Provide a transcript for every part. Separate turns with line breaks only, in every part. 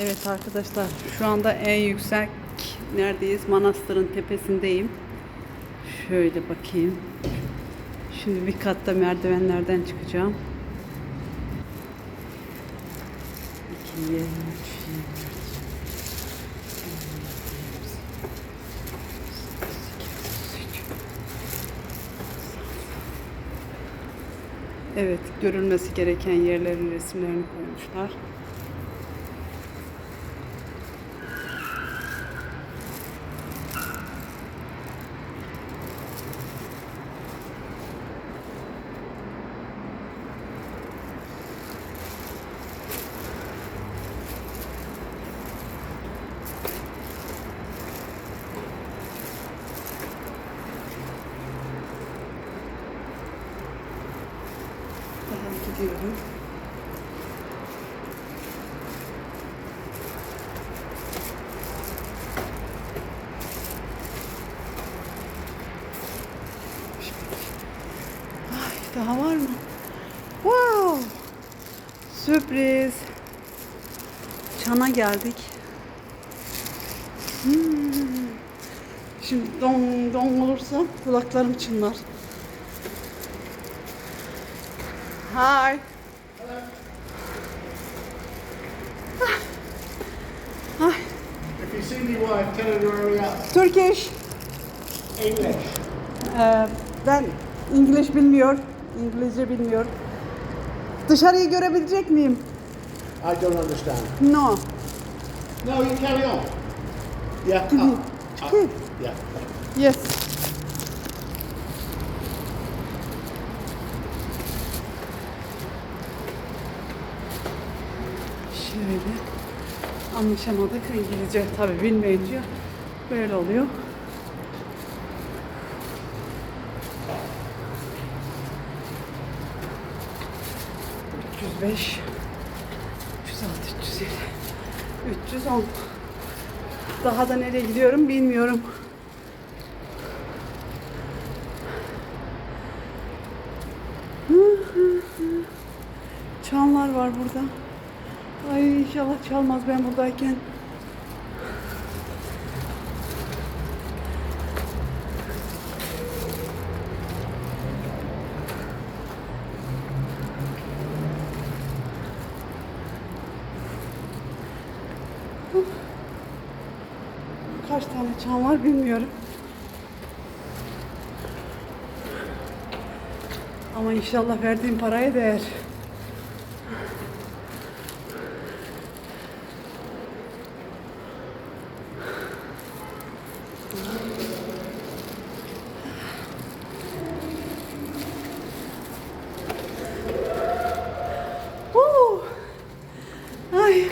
Evet arkadaşlar şu anda en yüksek neredeyiz? Manastırın tepesindeyim. Şöyle bakayım. Şimdi bir katta merdivenlerden çıkacağım. 2, 23, 24. Evet, görülmesi gereken yerlerin resimlerini koymuşlar. Daha gidiyorum. Ay daha var mı? Wow! Sürpriz. Çana geldik. Hmm. Şimdi don don olursa kulaklarım çınlar. Hi. Hi.
If you see me wife, tell her to hurry up.
Turkish.
English.
Ee, ben İngiliz bilmiyor. İngilizce bilmiyor. Dışarıyı görebilecek miyim?
I don't understand.
No.
No, you carry on. Yeah.
Did you-
up,
Good.
Yeah.
Yes. Şöyle anlaşamadık İngilizce tabi bilmeyince böyle oluyor. Üç yüz beş, üç yüz altı, üç yüz yedi, üç yüz on. Daha da nereye gidiyorum bilmiyorum. Çanlar var burada. Ay inşallah çalmaz ben buradayken. Çan var bilmiyorum. Ama inşallah verdiğim paraya değer. Woo! Ay.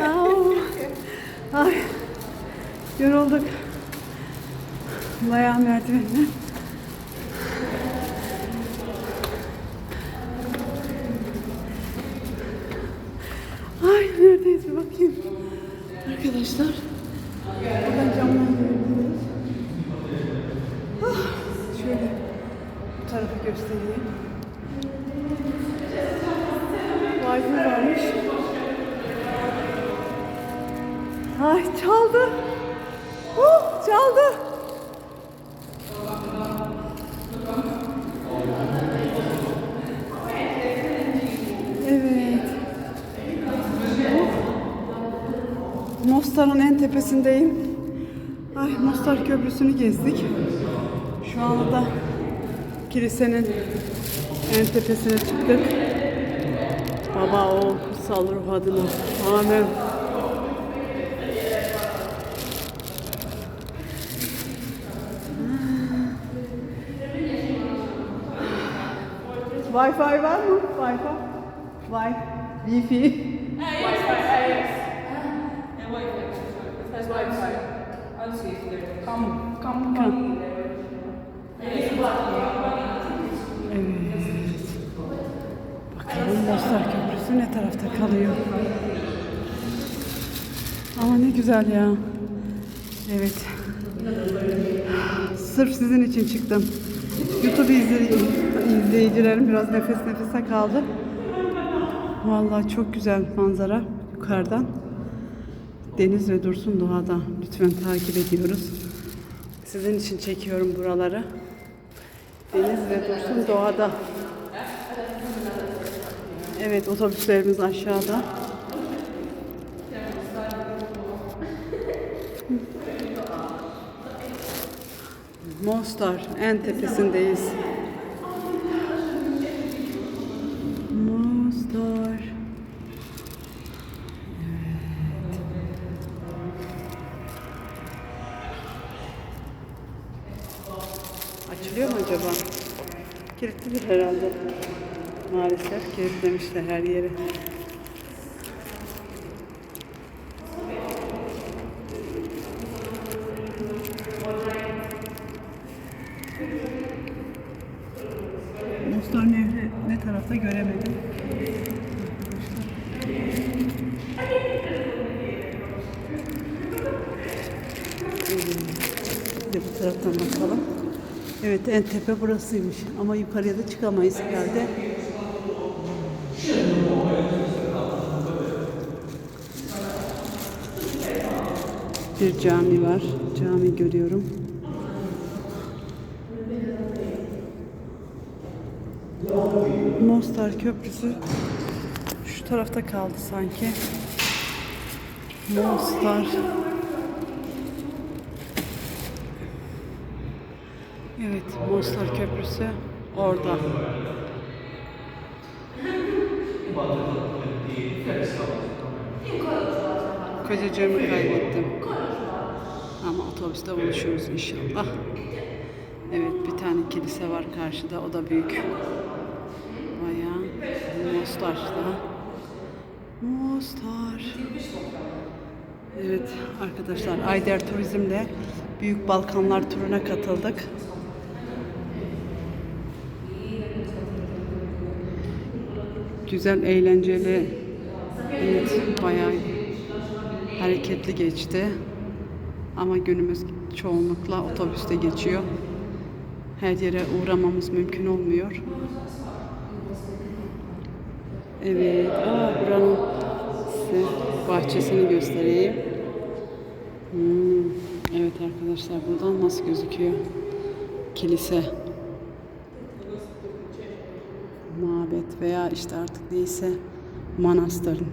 Au. Ay. Yorulduk. Bayağı merdivenler. Ay neredeyiz bir bakayım. Arkadaşlar. Buradan camdan görebiliriz. Ah, şöyle bu tarafı göstereyim. Wi-Fi varmış. Ay çaldı. Oh, çaldı. Mostar'ın en tepesindeyim. Ay Mostar Köprüsü'nü gezdik. Şu anda da kilisenin en tepesine çıktık. Baba o kutsal ruh adına. Amin. Wi-Fi var mı? Wi-Fi? Wi Wi-Fi.
Come. come.
Evet. Bakalım Mostar Köprüsü ne tarafta kalıyor? Ama ne güzel ya. Evet. Sırf sizin için çıktım. YouTube İzleyicilerim biraz nefes nefese kaldı. Vallahi çok güzel manzara yukarıdan. Deniz ve Dursun doğada. Lütfen takip ediyoruz. Sizin için çekiyorum buraları. Deniz ve Dursun doğada. Evet otobüslerimiz aşağıda. Mostar en tepesindeyiz. Açılıyor mu acaba? Kilitlidir herhalde. Maalesef kilitlemişler her yeri. Mostar Nehri ne tarafta göremedim. Bir de bu taraftan bakalım. Evet en tepe burasıymış ama yukarıya da çıkamayız herhalde. Bir cami var. Cami görüyorum. Mostar Köprüsü şu tarafta kaldı sanki. Mostar. Evet, Mostar Köprüsü orada. Kocacığımı kaybettim. Ama otobüste buluşuruz inşallah. Evet, bir tane kilise var karşıda. O da büyük. Bayağı Mostar'da. Mostar. Evet arkadaşlar Ayder Turizm'le Büyük Balkanlar turuna katıldık. Güzel, eğlenceli. Evet, bayağı hareketli geçti. Ama günümüz çoğunlukla otobüste geçiyor. Her yere uğramamız mümkün olmuyor. Evet, aa, buranın size bahçesini göstereyim. Hmm, evet arkadaşlar, buradan nasıl gözüküyor? Kilise. Veya işte artık neyse manastırın.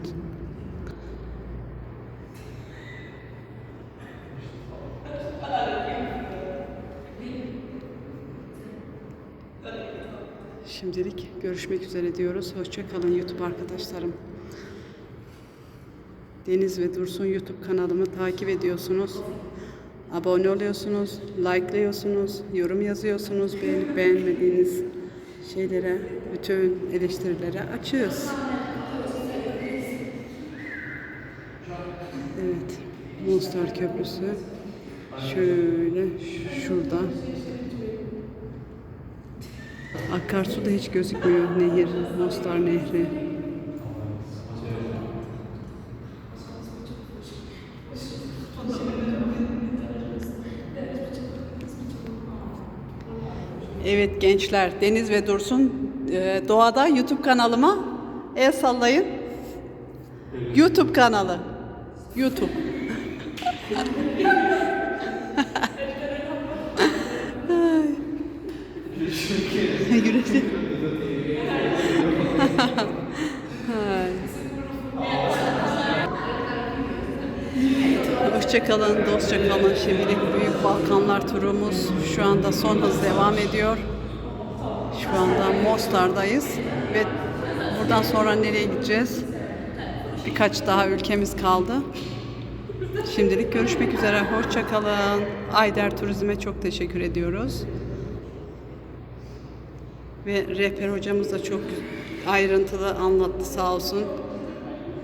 Şimdilik görüşmek üzere diyoruz. Hoşça kalın YouTube arkadaşlarım. Deniz ve Dursun YouTube kanalımı takip ediyorsunuz. Abone oluyorsunuz, likeliyorsunuz, yorum yazıyorsunuz, beğenmediğiniz şeylere, bütün eleştirilere açığız. Evet, Monster Köprüsü şöyle şurada. Akarsu da hiç gözükmüyor nehir, Mostar Nehri. Evet gençler, Deniz ve Dursun e, Doğada YouTube kanalıma el sallayın. YouTube kanalı. YouTube. Güreşi. Ay. Hoşçakalın, dostça kalın. Şimdilik Büyük Balkanlar turumuz şu anda son hız devam ediyor. Şu anda Mostar'dayız ve buradan sonra nereye gideceğiz? Birkaç daha ülkemiz kaldı. Şimdilik görüşmek üzere. Hoşçakalın. Ayder Turizm'e çok teşekkür ediyoruz. Ve rehber hocamız da çok ayrıntılı anlattı sağ olsun.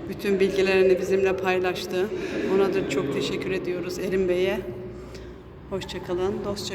Bütün bilgilerini bizimle paylaştı. Ona da çok teşekkür ediyoruz Erim Bey'e. Hoşçakalın, dostça